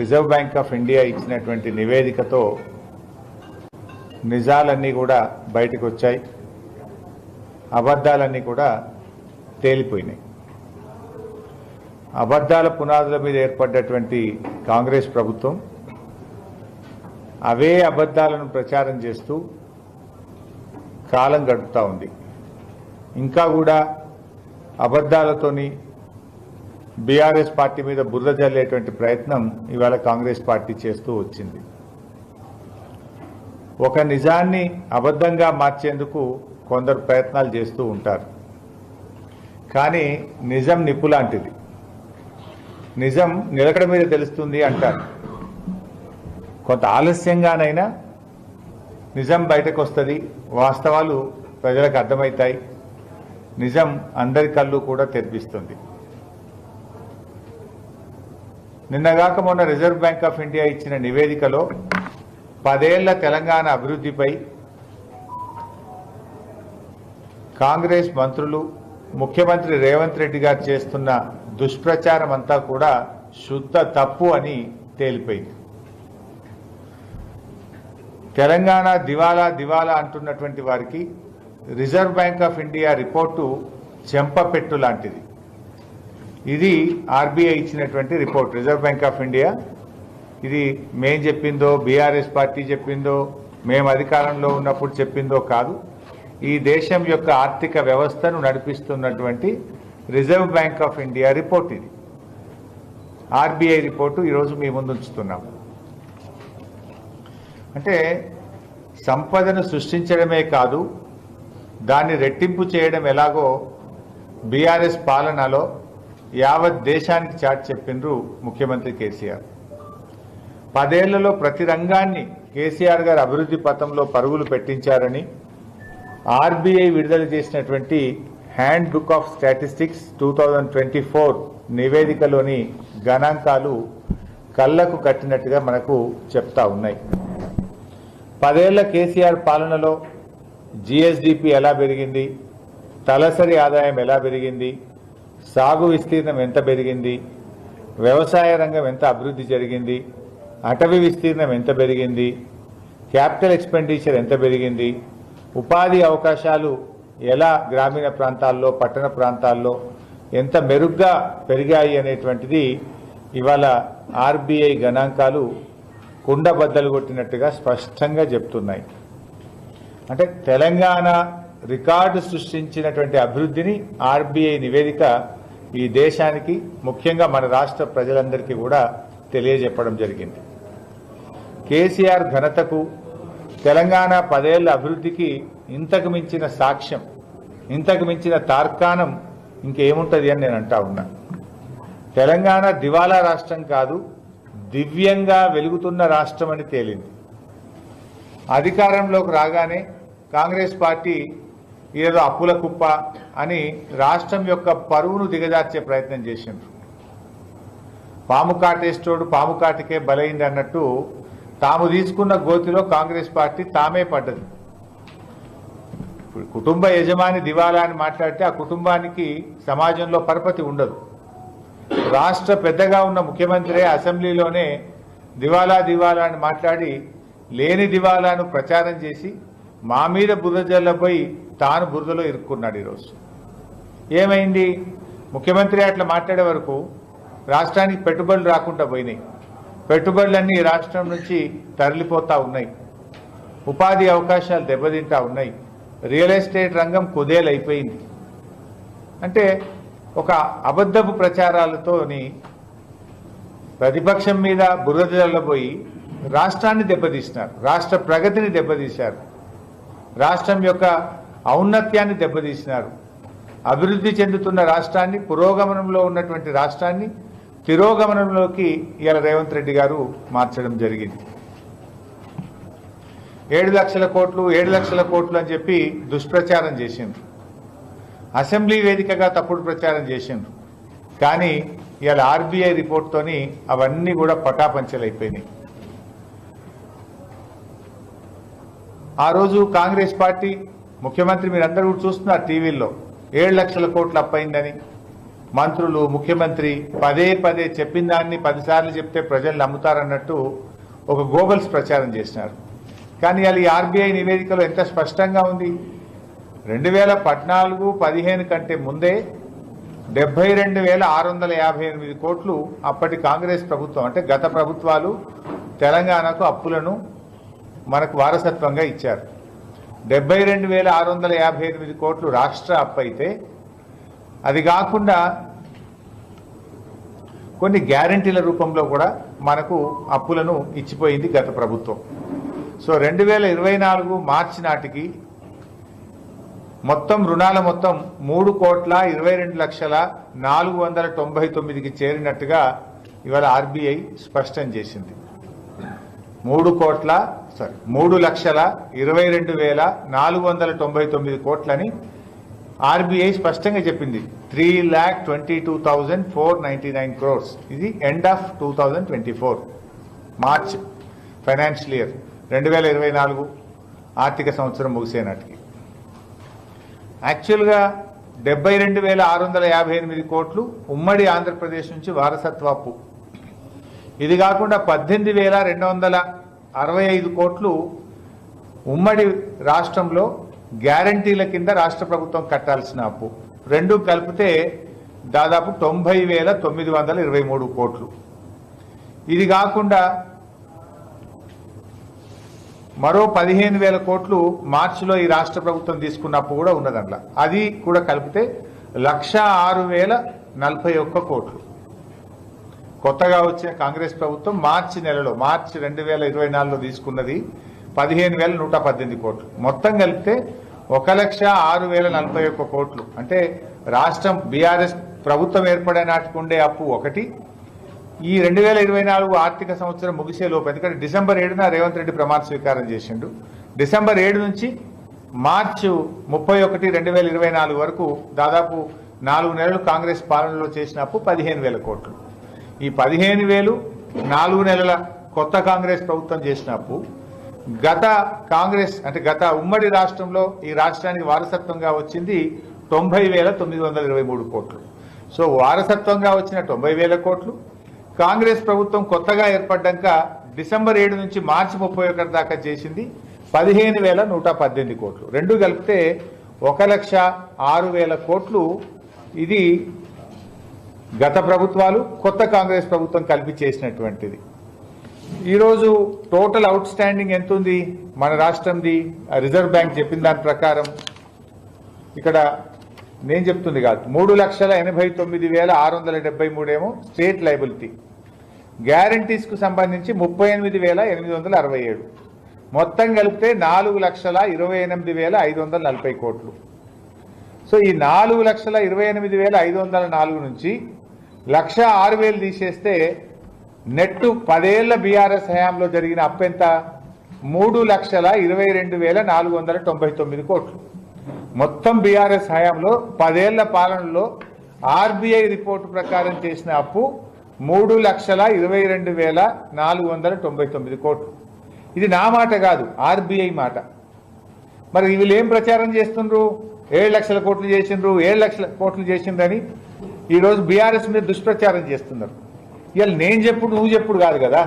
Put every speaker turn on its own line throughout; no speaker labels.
Reserve Bank of India ఇచ్చినటువంటి నివేదికతో నిజాలన్నీ కూడా బయటకు వచ్చాయి అబద్ధాలన్నీ కూడా తేలిపోయినాయి. అబద్ధాల పునాదుల మీద ఏర్పడ్డటువంటి కాంగ్రెస్ ప్రభుత్వం అవే అబద్ధాలను ప్రచారం చేస్తూ కాలం గడుపుతూ ఉంది. ఇంకా కూడా అబద్ధాలతోని బీఆర్ఎస్ పార్టీ మీద బురద జల్లేటువంటి ప్రయత్నం ఇవాళ కాంగ్రెస్ పార్టీ చేస్తూ వచ్చింది. ఒక నిజాన్ని అబద్ధంగా మార్చేందుకు కొందరు ప్రయత్నాలు చేస్తూ ఉంటారు. కానీ నిజం నిప్పు లాంటిది. నిజం నిలకడ మీద తెలుస్తుంది అంటారు. కొంత ఆలస్యంగానైనా నిజం బయటకు వస్తుంది వాస్తవాలు ప్రజలకు అర్థమవుతాయి. నిజం అందరి కళ్ళు కూడా తెరిపిస్తుంది. నిన్నగాక మొన్న రిజర్వ్ బ్యాంక్ ఆఫ్ ఇండియా ఇచ్చిన నివేదికలో పదేళ్ళ తెలంగాణ అభివృద్ధిపై కాంగ్రెస్ మంత్రులు ముఖ్యమంత్రి రేవంత్ రెడ్డి గారు చేస్తున్న దుష్ప్రచారం అంతా కూడా శుద్ధ తప్పు అని తేలిపోయింది. తెలంగాణ దివాలా దివాలా అంటున్నటువంటి వారికి Reserve Bank of India report చెంపపెట్టు లాంటిది. ఇది ఆర్బీఐ ఇచ్చినటువంటి report Reserve Bank of India ఇది మేం చెప్పిందో బీఆర్ఎస్ పార్టీ చెప్పిందో మేము అధికారంలో ఉన్నప్పుడు చెప్పిందో కాదు. ఈ దేశం యొక్క ఆర్థిక వ్యవస్థను నడిపిస్తున్నటువంటి Reserve Bank of India report ఇది. ఆర్బీఐ రిపోర్టు ఈరోజు మీ ముందు ఉంచుతున్నాము అంటే సంపదను సృష్టించడమే కాదు దాన్ని రెట్టింపు చేయడం ఎలాగో బీఆర్ఎస్ పాలనలో యావత్ దేశానికి చాటి చెప్పిండ్రు ముఖ్యమంత్రి కేసీఆర్. పదేళ్ళలో ప్రతి రంగాన్ని కేసీఆర్ గారు అభివృద్ధి పథంలో పరుగులు పెట్టించారని ఆర్బీఐ విడుదల చేసినటువంటి handbook of statistics two thousand twenty four నివేదికలోని గణాంకాలు కళ్ళకు కట్టినట్టుగా మనకు చెప్తా ఉన్నాయి. పదేళ్ళ కేసీఆర్ పాలనలో జిఎస్డిపి ఎలా పెరిగింది? తలసరి ఆదాయం ఎలా పెరిగింది? సాగు విస్తీర్ణం ఎంత పెరిగింది? వ్యవసాయ రంగం ఎంత అభివృద్ధి జరిగింది? అటవీ విస్తీర్ణం ఎంత పెరిగింది? క్యాపిటల్ ఎక్స్పెండిచర్ ఎంత పెరిగింది? ఉపాధి అవకాశాలు ఎలా గ్రామీణ ప్రాంతాల్లో పట్టణ ప్రాంతాల్లో ఎంత మెరుగ్గా పెరిగాయి అనేటువంటిది ఇవాళ ఆర్బీఐ గణాంకాలు కుండ బద్దలు కొట్టినట్టుగా స్పష్టంగా చెప్తున్నాయి. అంటే తెలంగాణ రికార్డు సృష్టించినటువంటి అభివృద్ధిని ఆర్బీఐ నివేదిక ఈ దేశానికి ముఖ్యంగా మన రాష్ట్ర ప్రజలందరికీ కూడా తెలియజెప్పడం జరిగింది. కేసీఆర్ ఘనతకు తెలంగాణ పదేళ్ళ అభివృద్ధికి ఇంతకు మించిన సాక్ష్యం ఇంతకు మించిన తార్కాణం ఇంకేముంటుంది అని నేను అంటా ఉన్నా. తెలంగాణ దివాలా రాష్ట్రం కాదు దివ్యంగా వెలుగుతున్న రాష్ట్రం అని తేలింది. అధికారంలోకి రాగానే కాంగ్రెస్ పార్టీ ఏదో అప్పుల కుప్ప అని రాష్ట్రం యొక్క పరువును దిగజార్చే ప్రయత్నం చేసిండ్రు. పాము కాటేస్తోడు పాము కాటికే బలైంది అన్నట్టు తాము తీసుకున్న గోతిలో కాంగ్రెస్ పార్టీ తామే పడ్డది. ఇప్పుడు కుటుంబ యజమాని దివాలా అని మాట్లాడితే ఆ కుటుంబానికి సమాజంలో పరపతి ఉండదు. రాష్ట్ర పెద్దగా ఉన్న ముఖ్యమంత్రి అసెంబ్లీలోనే దివాలా దివాలా అని మాట్లాడి లేని దివాలాను ప్రచారం చేసి మా మీద బురజల్లబోయి తాను బురదలో ఇరుక్కున్నాడు ఈరోజు. ఏమైంది? ముఖ్యమంత్రి అట్లా మాట్లాడే వరకు రాష్ట్రానికి పెట్టుబడులు రాకుండా పోయినాయి. పెట్టుబడులన్నీ రాష్ట్రం నుంచి తరలిపోతూ ఉన్నాయి. ఉపాధి అవకాశాలు దెబ్బతింటా ఉన్నాయి. రియల్ ఎస్టేట్ రంగం కుదేలైపోయింది. అంటే ఒక అబద్ధపు ప్రచారాలతోని ప్రతిపక్షం మీద బురద రాష్ట్రాన్ని దెబ్బతీసినారు. రాష్ట్ర ప్రగతిని దెబ్బతీశారు. రాష్ట్రం యొక్క ఔన్నత్యాన్ని దెబ్బతీసినారు. అభివృద్ధి చెందుతున్న రాష్ట్రాన్ని పురోగమనంలో ఉన్నటువంటి రాష్ట్రాన్ని తిరోగమనంలోకి ఇవాళ రేవంత్ రెడ్డి గారు మార్చడం జరిగింది. ఏడు లక్షల కోట్లు ఏడు లక్షల కోట్లు అని చెప్పి దుష్ప్రచారం చేసిండ్రు. అసెంబ్లీ వేదికగా తప్పుడు ప్రచారం చేసిండ్రు. కానీ ఇవాళ ఆర్బీఐ రిపోర్ట్తోని అవన్నీ కూడా పటాపంచలైపోయినాయి. ఆ రోజు కాంగ్రెస్ పార్టీ ముఖ్యమంత్రి మీరందరూ కూడా చూస్తున్నారు టీవీల్లో. ఏడు లక్షల కోట్లు అప్పయిందని. మంత్రులు ముఖ్యమంత్రి పదే పదే చెప్పిన దాన్ని పదిసార్లు చెప్తే ప్రజలు నమ్ముతారన్నట్టు ఒక గోబల్స్ ప్రచారం చేసినారు. కానీ అది ఆర్బీఐ నివేదికలో ఎంత స్పష్టంగా ఉంది? రెండు వేల పద్నాలుగు పదిహేను కంటే ముందే డెబ్బై రెండు వేల ఆరు వందల యాభై ఎనిమిది కోట్లు అప్పటి కాంగ్రెస్ ప్రభుత్వం అంటే గత ప్రభుత్వాలు తెలంగాణకు అప్పులను మనకు వారసత్వంగా ఇచ్చారు. డెబ్బై రెండు వేల ఆరు వందల యాభై ఎనిమిది కోట్లు రాష్ట్ర అప్పు అయితే అది కాకుండా కొన్ని గ్యారంటీల రూపంలో కూడా మనకు అప్పులను ఇచ్చిపోయింది గత ప్రభుత్వం. సో రెండు వేల ఇరవై నాలుగు మార్చి నాటికి మొత్తం రుణాల మొత్తం మూడు కోట్ల ఇరవై రెండు లక్షల నాలుగు వందల తొంభై తొమ్మిదికి చేరినట్టుగా ఇవాళ ఆర్బీఐ స్పష్టం చేసింది. మూడు కోట్ల సారీ మూడు లక్షల ఇరవై రెండు వేల నాలుగు వందల తొంభై తొమ్మిది కోట్లని ఆర్బీఐ స్పష్టంగా చెప్పింది. Three lakh twenty two thousand four ninety nine crores. ఇది end of two thousand twenty four. March financial year రెండు వేల ఇరవై నాలుగు ఆర్థిక సంవత్సరం ముగిసే నాటికి. యాక్చువల్గా డెబ్బై రెండు వేల ఆరు వందల యాభై ఎనిమిది కోట్లు ఉమ్మడి ఆంధ్రప్రదేశ్ నుంచి వారసత్వ అప్పు ఇది కాకుండా పద్దెనిమిది వేల రెండు వందల అరవై ఐదు కోట్లు ఉమ్మడి రాష్ట్రంలో గ్యారంటీల కింద రాష్ట్ర ప్రభుత్వం కట్టాల్సిన అప్పు. రెండు కలిపితే దాదాపు తొంభై వేల తొమ్మిది వందల ఇరవై మూడు కోట్లు. ఇది కాకుండా మరో పదిహేను వేల కోట్లు మార్చిలో ఈ రాష్ట్ర ప్రభుత్వం తీసుకున్న అప్పు కూడా ఉన్నది అది కూడా కలిపితే లక్ష ఆరు వేల నలభై ఒక్క కోట్లు. కొత్తగా వచ్చిన కాంగ్రెస్ ప్రభుత్వం మార్చి నెలలో మార్చి రెండు వేల ఇరవై నాలుగులో తీసుకున్నది పదిహేను వేల నూట పద్దెనిమిది కోట్లు. మొత్తం కలిపితే ఒక లక్ష ఆరు వేల నలభై ఒక్క కోట్లు. అంటే రాష్ట్రం బీఆర్ఎస్ ప్రభుత్వం ఏర్పడే నాటికి ఉండే అప్పు ఒకటి. ఈ రెండు వేల ఇరవై నాలుగు ఆర్థిక సంవత్సరం ముగిసే లోపు ఎందుకంటే డిసెంబర్ ఏడున రేవంత్ రెడ్డి ప్రమాణ స్వీకారం చేసిండు. డిసెంబర్ ఏడు నుంచి మార్చి ముప్పై ఒకటి రెండు వేల ఇరవై నాలుగు వరకు దాదాపు నాలుగు నెలలు కాంగ్రెస్ పాలనలో చేసిన అప్పు పదిహేను వేల కోట్లు. ఈ పదిహేను వేలు నాలుగు నెలల కొత్త కాంగ్రెస్ ప్రభుత్వం చేసినప్పుడు గత కాంగ్రెస్ అంటే గత ఉమ్మడి రాష్ట్రంలో ఈ రాష్ట్రానికి వారసత్వంగా వచ్చింది తొంభై వేల తొమ్మిది వందల ఇరవై మూడు కోట్లు. సో వారసత్వంగా వచ్చిన తొంభై వేల కోట్లు. కాంగ్రెస్ ప్రభుత్వం కొత్తగా ఏర్పడ్డాక డిసెంబర్ ఏడు నుంచి మార్చి ముప్పై ఒకటి దాకా చేసింది పదిహేను వేల నూట పద్దెనిమిది కోట్లు. రెండు కలిపితే ఒక లక్ష ఆరు వేల కోట్లు. ఇది గత ప్రభుత్వాలు కొత్త కాంగ్రెస్ ప్రభుత్వం కలిపి చేసినటువంటిది. ఈరోజు టోటల్ అవుట్ స్టాండింగ్ ఎంత ఉంది మన రాష్ట్రంది ఆ రిజర్వ్ బ్యాంక్ చెప్పిన దాని ప్రకారం. ఇక్కడ నేను చెప్తుంది కాదు. మూడు లక్షల ఎనభై తొమ్మిది వేల ఆరు వందల డెబ్బై మూడేమో స్టేట్ లైబిలిటీ గ్యారంటీస్కు సంబంధించి ముప్పై ఎనిమిది వేల ఎనిమిది వందల అరవై ఏడు. మొత్తం కలిపితే నాలుగు లక్షల ఇరవై ఎనిమిది వేల ఐదు వందల నలభై కోట్లు. సో ఈ నాలుగు లక్షల ఇరవై ఎనిమిది వేల ఐదు వందల నాలుగు నుంచి లక్ష ఆరు వేలు తీసేస్తే నెట్ పదేళ్ళ బీఆర్ఎస్ హయాంలో జరిగిన అప్పెంత? మూడు లక్షల ఇరవై రెండు వేల నాలుగు వందల తొంభై తొమ్మిది కోట్లు. మొత్తం బీఆర్ఎస్ హయాంలో పదేళ్ళ పాలనలో ఆర్బీఐ రిపోర్టు ప్రకారం చేసిన అప్పు మూడు లక్షల ఇరవై రెండు వేల నాలుగు వందల తొంభై తొమ్మిది కోట్లు. ఇది నా మాట కాదు ఆర్బీఐ మాట. మరి వీళ్ళు ఏం ప్రచారం చేస్తుండ్రు? ఏడు లక్షల కోట్లు చేసిండ్రు ఏడు లక్షల కోట్లు చేసిండ్రని ఈరోజు బీఆర్ఎస్ మీద దుష్ప్రచారం చేస్తున్నారు. ఇవాళ నేను చెప్పుడు నువ్వు చెప్పుడు కాదు కదా.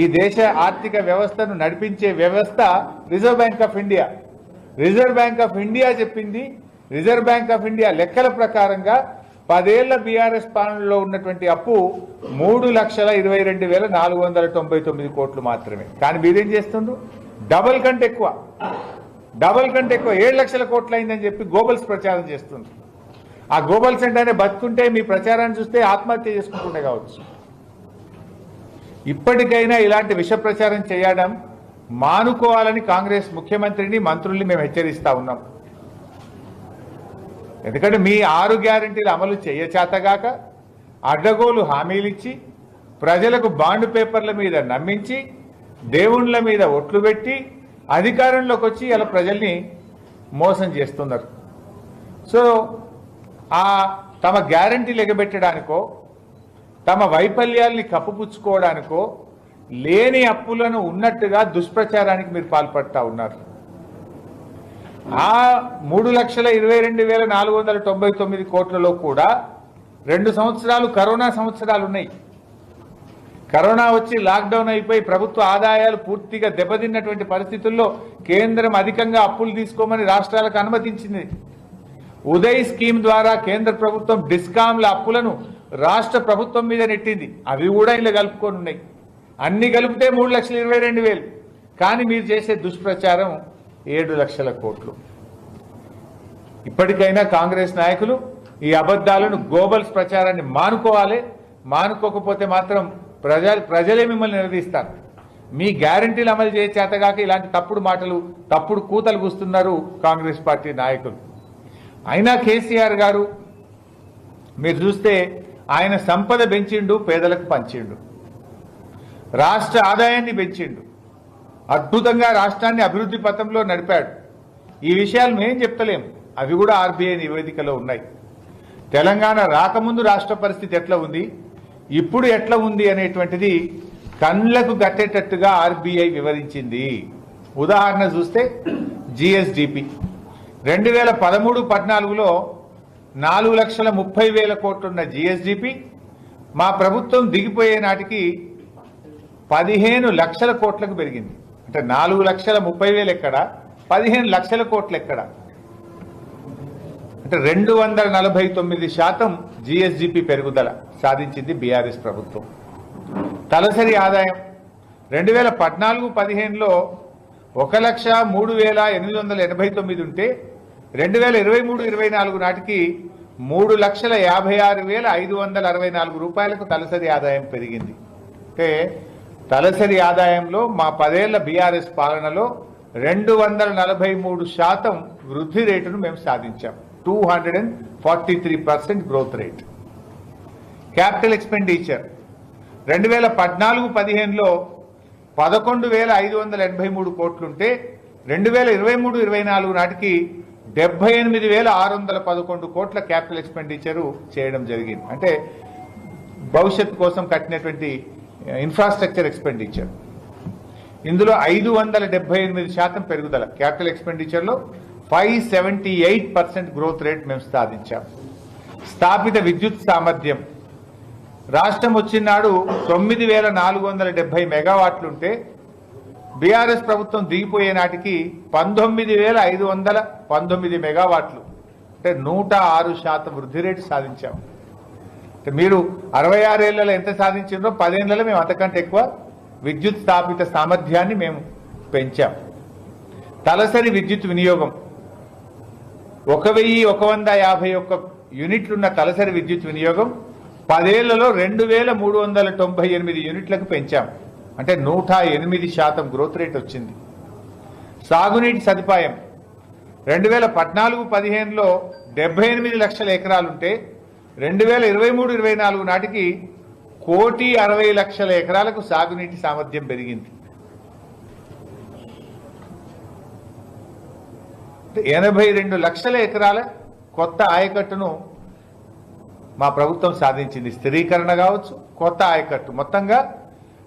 ఈ దేశ ఆర్థిక వ్యవస్థను నడిపించే వ్యవస్థ Reserve Bank of India Reserve Bank of India చెప్పింది. రిజర్వ్ బ్యాంక్ ఆఫ్ ఇండియా లెక్కల ప్రకారంగా పదేళ్ళ బీఆర్ఎస్ పాలనలో ఉన్నటువంటి అప్పు మూడు లక్షల ఇరవై రెండు వేల నాలుగు వందల తొంభై తొమ్మిది కోట్లు మాత్రమే. కానీ మీరేం చేస్తుండ్రు? డబల్ కంటే ఎక్కువ. డబల్ కంటే ఎక్కువ. ఏడు లక్షల కోట్లు అయిందని చెప్పి గోబల్స్ ప్రచారం చేస్తుంది ఆ గోపల్ సెంటర్ అనే బతుకుంటే మీ ప్రచారాన్ని చూస్తే ఆత్మహత్య చేసుకుంటుండే కావచ్చు. ఇప్పటికైనా ఇలాంటి విష ప్రచారం చేయడం మానుకోవాలని కాంగ్రెస్ ముఖ్యమంత్రిని మంత్రుల్ని మేము హెచ్చరిస్తా ఉన్నాం. ఎందుకంటే మీ ఆరు గ్యారంటీలు అమలు చేయచేతగాక అడ్డగోలు హామీలు ఇచ్చి ప్రజలకు బాండ్ పేపర్ల మీద నమ్మించి దేవుళ్ళ మీద ఒట్లు పెట్టి అధికారంలోకి వచ్చి ఇలా ప్రజల్ని మోసం చేస్తున్నారు. సో ఆ తమ గ్యారంటీలు ఎగబెట్టడానికో తమ వైఫల్యాల్ని కప్పుపుచ్చుకోవడానికో లేని అప్పులను ఉన్నట్టుగా దుష్ప్రచారానికి మీరు పాల్పడతా ఉన్నారు. ఆ మూడు లక్షల ఇరవై రెండు వేల నాలుగు వందల తొంభై తొమ్మిది కోట్లలో కూడా రెండు సంవత్సరాలు కరోనా సంవత్సరాలు ఉన్నాయి కరోనా వచ్చి లాక్డౌన్ అయిపోయి ప్రభుత్వ ఆదాయాలు పూర్తిగా దెబ్బతిన్నటువంటి పరిస్థితుల్లో కేంద్రం అధికంగా అప్పులు తీసుకోమని రాష్ట్రాలకు అనుమతించింది. ఉదయ్ స్కీమ్ ద్వారా కేంద్ర ప్రభుత్వం డిస్కామ్ల అప్పులను రాష్ట్ర ప్రభుత్వం మీద నెట్టింది. అవి కూడా ఇలా కలుపుకొని ఉన్నాయి. అన్ని కలిపితే మూడు లక్షల ఇరవై రెండు వేలు. కానీ మీరు చేసే దుష్ప్రచారం ఏడు లక్షల కోట్లు. ఇప్పటికైనా కాంగ్రెస్ నాయకులు ఈ అబద్ధాలను గోబల్స్ ప్రచారాన్ని మానుకోవాలి. మానుకోకపోతే మాత్రం ప్రజా ప్రజలే మిమ్మల్ని నిలదీస్తారు. మీ గ్యారంటీలు అమలు చేసే చేతగాక ఇలాంటి తప్పుడు మాటలు తప్పుడు కూతలు కూస్తున్నారు కాంగ్రెస్ పార్టీ నాయకులు. అయినా కేసీఆర్ గారు మీరు చూస్తే ఆయన సంపద పెంచిండు పేదలకు పంచిండు. రాష్ట్ర ఆదాయాన్ని పెంచిండు. అద్భుతంగా రాష్ట్రాన్ని అభివృద్ధి పథంలో నడిపాడు. ఈ విషయాలు మేం చెప్తలేం. అవి కూడా ఆర్బీఐ నివేదికలో ఉన్నాయి. తెలంగాణ రాకముందు రాష్ట్ర పరిస్థితి ఎట్లా ఉంది? ఇప్పుడు ఎట్లా ఉంది అనేటువంటిది కళ్ళకు కట్టేటట్టుగా ఆర్బీఐ వివరించింది. ఉదాహరణ చూస్తే జిఎస్డిపి. రెండు వేల పదమూడు పద్నాలుగులో నాలుగు లక్షల ముప్పై వేల కోట్లున్న జిఎస్డిపి మా ప్రభుత్వం దిగిపోయే నాటికి పదిహేను లక్షల కోట్లకు పెరిగింది. అంటే నాలుగు లక్షల ముప్పై వేలు ఎక్కడ? పదిహేను లక్షల కోట్లు ఎక్కడ? అంటే రెండు వందల నలభై తొమ్మిది శాతం జిఎస్డిపి పెరుగుదల సాధించింది బీఆర్ఎస్ ప్రభుత్వం. తలసరి ఆదాయం. రెండు వేల పద్నాలుగు పదిహేనులో ఒక లక్ష మూడు వేల ఎనిమిది వందల ఎనభై తొమ్మిది ఉంటే రెండు వేల ఇరవై మూడు ఇరవై నాలుగు నాటికి మూడు లక్షల యాభై ఆరు వేల ఐదు వందల అరవై నాలుగు రూపాయలకు తలసరి ఆదాయం పెరిగింది. అంటే తలసరి ఆదాయంలో మా పదేళ్ళ బీఆర్ఎస్ పాలనలో రెండు వందల నలభై మూడు శాతం వృద్ధి రేటును మేము సాధించాం. Two hundred and forty three percent growth rate. Capital expenditure రెండు వేల పద్నాలుగు పదిహేనులో పదకొండు వేల ఐదు వందల ఎనభై మూడు కోట్లుంటే రెండు వేల ఇరవై మూడు ఇరవై నాలుగు నాటికి డెబ్బై ఎనిమిది వేల ఆరు వందల పదకొండు కోట్ల క్యాపిటల్ ఎక్స్పెండిచరు చేయడం జరిగింది. అంటే భవిష్యత్తు కోసం కట్టినటువంటి ఇన్ఫ్రాస్ట్రక్చర్ ఎక్స్పెండిచర్. ఇందులో ఐదు వందల డెబ్బై ఎనిమిది శాతం పెరుగుదల క్యాపిటల్ ఎక్స్పెండిచర్లో five seventy eight percent growth rate మేము సాధించాం. స్థాపిత విద్యుత్ సామర్థ్యం రాష్ట్రం వచ్చినాడు తొమ్మిది వేల నాలుగు వందల డెబ్బై మెగావాట్లుంటే బీఆర్ఎస్ ప్రభుత్వం దిగిపోయే నాటికి పంతొమ్మిది వేల ఐదు వందల పంతొమ్మిది మెగావాట్లు. అంటే నూట ఆరు శాతం వృద్ధి రేటు సాధించాం. అంటే మీరు అరవై ఆరేళ్ళలో ఎంత సాధించిందో పదేళ్ళలో మేము అంతకంటే ఎక్కువ విద్యుత్ స్థాపిత సామర్థ్యాన్ని మేము పెంచాం. తలసరి విద్యుత్ వినియోగం. ఒక వెయ్యి ఒక వంద యాభై ఒక్క యూనిట్లున్న తలసరి విద్యుత్ వినియోగం పదేళ్ళలో రెండు వేల మూడు వందల తొంభై ఎనిమిది యూనిట్లకు పెంచాం. అంటే నూట ఎనిమిది శాతం గ్రోత్ రేట్ వచ్చింది. సాగునీటి సదుపాయం. రెండు వేల పద్నాలుగు పదిహేనులో డెబ్బై ఎనిమిది లక్షల ఎకరాలుంటే రెండు వేల ఇరవై మూడు ఇరవై నాలుగు నాటికి కోటి అరవై లక్షల ఎకరాలకు సాగునీటి సామర్థ్యం పెరిగింది. ఎనభై రెండు లక్షల ఎకరాల కొత్త ఆయకట్టును మా ప్రభుత్వం సాధించింది స్థిరీకరణ కావచ్చు కొత్త ఆయకట్టు. మొత్తంగా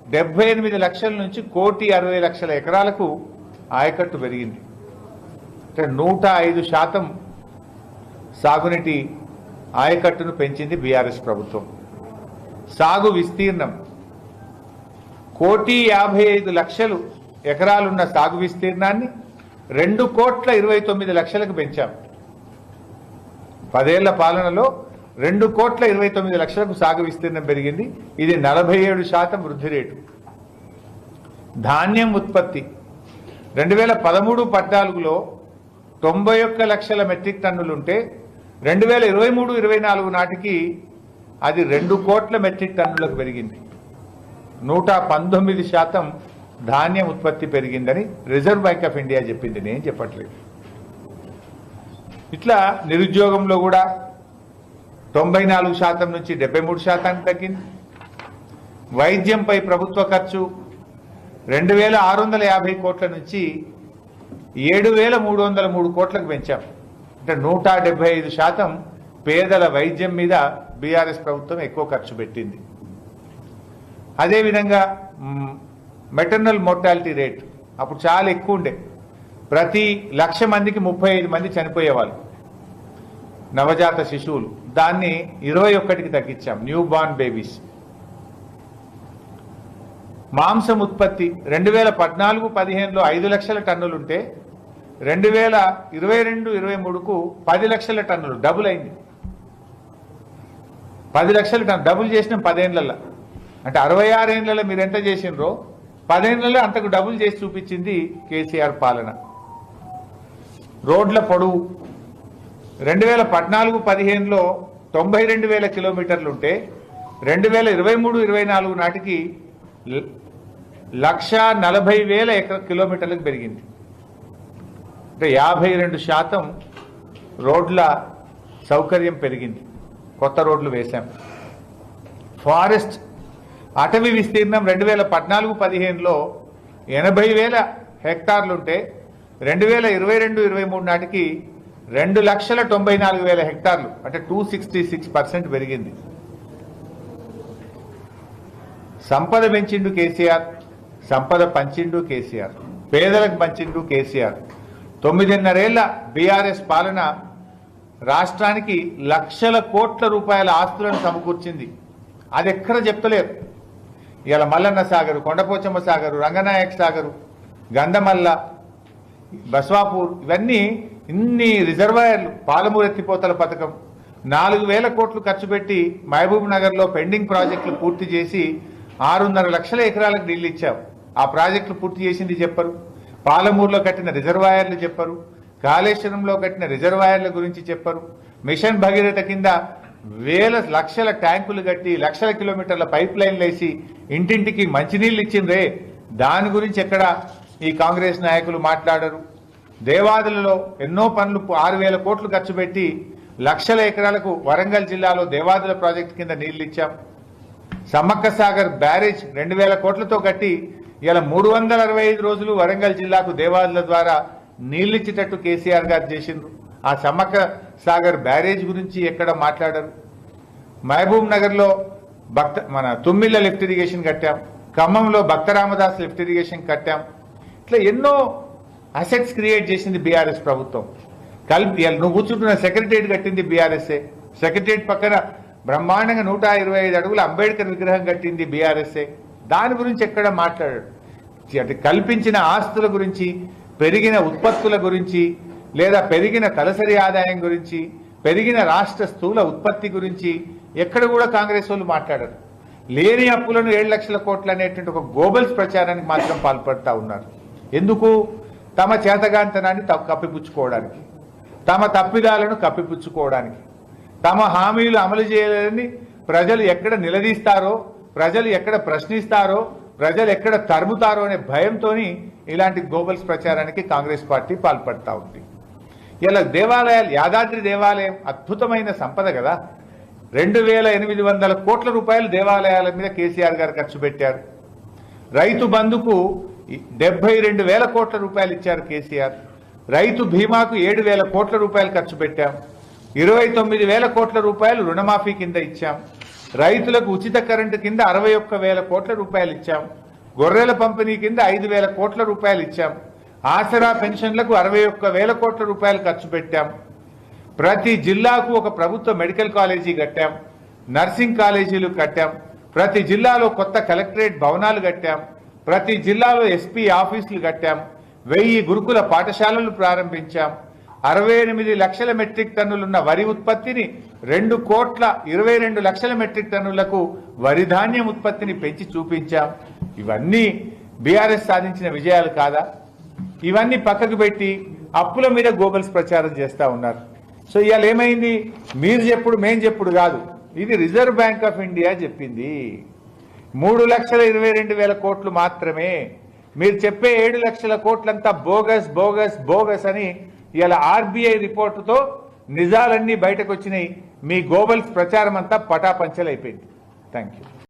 డెబ్బై ఎనిమిది లక్షల నుంచి కోటి అరవై లక్షల ఎకరాలకు ఆయకట్టు పెరిగింది. అంటే నూట ఐదు శాతం సాగునీటి ఆయకట్టును పెంచింది బీఆర్ఎస్ ప్రభుత్వం. సాగు విస్తీర్ణం. కోటి యాభై ఐదు లక్షలు ఎకరాలున్న సాగు విస్తీర్ణాన్ని రెండు కోట్ల ఇరవై తొమ్మిది లక్షలకు పెంచాం. పదేళ్ళ పాలనలో రెండు కోట్ల ఇరవై తొమ్మిది లక్షలకు సాగు విస్తీర్ణం పెరిగింది. ఇది నలభై ఏడు శాతం వృద్ధి రేటు. ధాన్యం ఉత్పత్తి. రెండు వేల పదమూడు పద్నాలుగులో తొంభై ఒక్క లక్షల మెట్రిక్ టన్నులుంటే రెండు వేల ఇరవై మూడు ఇరవై నాలుగు నాటికి అది రెండు కోట్ల మెట్రిక్ టన్నులకు పెరిగింది. నూట పంతొమ్మిది శాతం ధాన్యం ఉత్పత్తి పెరిగిందని రిజర్వ్ బ్యాంక్ ఆఫ్ ఇండియా చెప్పింది. నేను చెప్పట్లేదు. ఇట్లా నిరుద్యోగంలో కూడా తొంభై నాలుగు శాతం నుంచి డెబ్బై మూడు శాతానికి తగ్గింది. వైద్యంపై ప్రభుత్వ ఖర్చు రెండు వేల ఆరు వందల యాభై కోట్ల నుంచి ఏడు వేల మూడు వందల మూడు కోట్లకు పెంచాం. అంటే నూట డెబ్బై ఐదు శాతం పేదల వైద్యం మీద బీఆర్ఎస్ ప్రభుత్వం ఎక్కువ ఖర్చు పెట్టింది. అదేవిధంగా మెటర్నల్ మోర్టాలిటీ రేట్ అప్పుడు చాలా ఎక్కువ ఉండే. ప్రతి లక్ష మందికి ముప్పై ఐదు మంది చనిపోయేవాళ్ళు. నవజాత శిశువులు. దాన్ని ఇరవై ఒక్కటికి తగ్గించాం. Newborn babies. మాంసం ఉత్పత్తి రెండు వేల పద్నాలుగు పదిహేనులో ఐదు లక్షల టన్నులు ఉంటే రెండు వేల ఇరవై రెండు ఇరవై మూడుకు పది లక్షల టన్నులు డబుల్ అయింది. పది లక్షల టన్ను డబుల్ చేసినాం పదేళ్ళలో అంటే అరవై ఆరేళ్ళలో మీరు ఎంత చేసినరో పదేళ్ళలో అంతకు డబుల్ చేసి చూపించింది కేసీఆర్ పాలన. రోడ్ల పొడవు రెండు వేల పద్నాలుగు పదిహేనులో తొంభై రెండు వేల కిలోమీటర్లు ఉంటే రెండు వేల ఇరవై మూడు ఇరవై నాలుగు నాటికి ల- లక్ష నలభై వేల ఎకర కిలోమీటర్లకు పెరిగింది. అంటే యాభై రెండు శాతం రోడ్ల సౌకర్యం పెరిగింది. కొత్త రోడ్లు వేశాం. ఫారెస్ట్ అటవీ విస్తీర్ణం రెండు వేల పద్నాలుగు పదిహేనులో ఎనభై వేల హెక్టార్లుంటే రెండు వేల ఇరవై రెండు ఇరవై మూడు నాటికి రెండు లక్షల తొంభై నాలుగు వేల హెక్టార్లు అంటే టూ సిక్స్టీ సిక్స్ పర్సెంట్ పెరిగింది. సంపద పెంచిండు కేసీఆర్ సంపద పంచిండు కేసీఆర్ పేదలకు పంచిండు కేసీఆర్. తొమ్మిదిన్నరేళ్ళ బీఆర్ఎస్ పాలన రాష్ట్రానికి లక్షల కోట్ల రూపాయల ఆస్తులను సమకూర్చింది. అది ఎక్కడ చెప్తలేరు. ఇవాళ మల్లన్న సాగరు కొండపోచమ్మ సాగరు రంగనాయక్ సాగరు గంధమల్ల బస్వాపూర్ ఇవన్నీ ఇన్ని రిజర్వాయర్లు పాలమూరు ఎత్తిపోతల పథకం. నాలుగు వేల కోట్లు ఖర్చు పెట్టి మహబూబ్ నగర్లో పెండింగ్ ప్రాజెక్టులు పూర్తి చేసి ఆరున్నర లక్షల ఎకరాలకు నీళ్ళు ఇచ్చాం. ఆ ప్రాజెక్టులు పూర్తి చేసింది చెప్పరు. పాలమూరులో కట్టిన రిజర్వాయర్లు చెప్పరు. కాళేశ్వరంలో కట్టిన రిజర్వాయర్ల గురించి చెప్పరు. మిషన్ భగీరథ కింద వేల లక్షల ట్యాంకులు కట్టి లక్షల కిలోమీటర్ల పైప్ లైన్లు వేసి ఇంటింటికి మంచినీళ్ళు ఇచ్చిండ్రే. దాని గురించి ఎక్కడ ఈ కాంగ్రెస్ నాయకులు మాట్లాడరు. దేవాదులలో ఎన్నో పనులు ఆరు వేల కోట్లు ఖర్చు పెట్టి లక్షల ఎకరాలకు వరంగల్ జిల్లాలో దేవాదుల ప్రాజెక్టు కింద నీళ్ళు ఇచ్చాం. సమ్మక్క సాగర్ బ్యారేజ్ రెండు వేల కోట్లతో కట్టి ఇలా మూడు వందల అరవై ఐదు రోజులు వరంగల్ జిల్లాకు దేవాదుల ద్వారా నీళ్ళిచ్చేటట్టు కేసీఆర్ గారు చేసిండ్రు. ఆ సమ్మక్క సాగర్ బ్యారేజ్ గురించి ఎక్కడ మాట్లాడరు? మహబూబ్ నగర్లో భక్త మన తుమ్మిళ్ళ లిఫ్ట్ ఇరిగేషన్ కట్టాం. ఖమ్మంలో భక్త రామదాస్ లిఫ్ట్ ఇరిగేషన్ కట్టాం. ఇట్లా ఎన్నో అసెట్స్ క్రియేట్ చేసింది బీఆర్ఎస్ ప్రభుత్వం. కలిపి నువ్వు కూర్చుంటున్న సెక్రటరియట్ కట్టింది బీఆర్ఎస్ఏ సెక్రటరియట్ పక్కన బ్రహ్మాండంగా నూట ఇరవై ఐదు అడుగుల అంబేద్కర్ విగ్రహం కట్టింది బీఆర్ఎస్ఏ దాని గురించి ఎక్కడ మాట్లాడాడు? అంటే కల్పించిన ఆస్తుల గురించి పెరిగిన ఉత్పత్తుల గురించి లేదా పెరిగిన తలసరి ఆదాయం గురించి పెరిగిన రాష్ట్ర స్థూల ఉత్పత్తి గురించి ఎక్కడ కూడా కాంగ్రెస్ వాళ్ళు మాట్లాడరు. లేని అప్పులను ఏడు లక్షల కోట్లు అనేటువంటి ఒక గోబల్స్ ప్రచారానికి మాత్రం పాల్పడతా ఉన్నారు. ఎందుకు? తమ చేతగాంతనాన్ని కప్పిపుచ్చుకోవడానికి తమ తప్పిదాలను కప్పిపుచ్చుకోవడానికి తమ హామీలు అమలు చేయలేదని ప్రజలు ఎక్కడ నిలదీస్తారో ప్రజలు ఎక్కడ ప్రశ్నిస్తారో ప్రజలు ఎక్కడ తరుముతారో అనే భయంతోని ఇలాంటి గోబల్స్ ప్రచారానికి కాంగ్రెస్ పార్టీ పాల్పడతా ఉంది. ఇలా దేవాలయాలు యాదాద్రి దేవాలయం అద్భుతమైన సంపద కదా. రెండు వేల ఎనిమిది వందల కోట్ల రూపాయలు దేవాలయాల మీద కేసీఆర్ గారు ఖర్చు పెట్టారు. రైతు బంధుకు డెబ్బై రెండు వేల కోట్ల రూపాయలు ఇచ్చారు కేసీఆర్. రైతు బీమాకు ఏడు వేల కోట్ల రూపాయలు ఖర్చు పెట్టాం. ఇరవై తొమ్మిది వేల కోట్ల రూపాయలు రుణమాఫీ కింద ఇచ్చాం. రైతులకు ఉచిత కరెంటు కింద అరవై ఒక్క వేల కోట్ల రూపాయలు ఇచ్చాం. గొర్రెల పంపిణీ కింద ఐదు వేల కోట్ల రూపాయలు ఇచ్చాం. ఆసరా పెన్షన్లకు అరవై ఒక్క వేల కోట్ల రూపాయలు ఖర్చు పెట్టాం. ప్రతి జిల్లాకు ఒక ప్రభుత్వ మెడికల్ కాలేజీ కట్టాం. నర్సింగ్ కాలేజీలు కట్టాం. ప్రతి జిల్లాలో కొత్త కలెక్టరేట్ భవనాలు కట్టాం. ప్రతి జిల్లాలో ఎస్పీ ఆఫీసులు కట్టాం. వెయ్యి గురుకుల పాఠశాలలు ప్రారంభించాం. అరవై ఎనిమిది లక్షల మెట్రిక్ టన్నులున్న వరి ఉత్పత్తిని రెండు కోట్ల ఇరవై రెండు లక్షల మెట్రిక్ టన్నులకు వరి ధాన్యం ఉత్పత్తిని పెంచి చూపించాం. ఇవన్నీ బీఆర్ఎస్ సాధించిన విజయాలు కాదా? ఇవన్నీ పక్కకు పెట్టి అప్పుల మీద గోబల్స్ ప్రచారం చేస్తా ఉన్నారు. సో ఇవాళ ఏమైంది? మీరు చెప్పుడు మేం చెప్పుడు కాదు. ఇది రిజర్వ్ బ్యాంక్ ఆఫ్ ఇండియా చెప్పింది. మూడు లక్షల ఇరవై రెండు వేల కోట్లు మాత్రమే. మీరు చెప్పే ఏడు లక్షల కోట్లంతా బోగస్ బోగస్ బోగస్ అని ఇలా ఆర్బీఐ రిపోర్టుతో నిజాలన్నీ బయటకు వచ్చినాయి. మీ గోబల్స్ ప్రచారం అంతా పటాపంచలైపోయింది. Thank you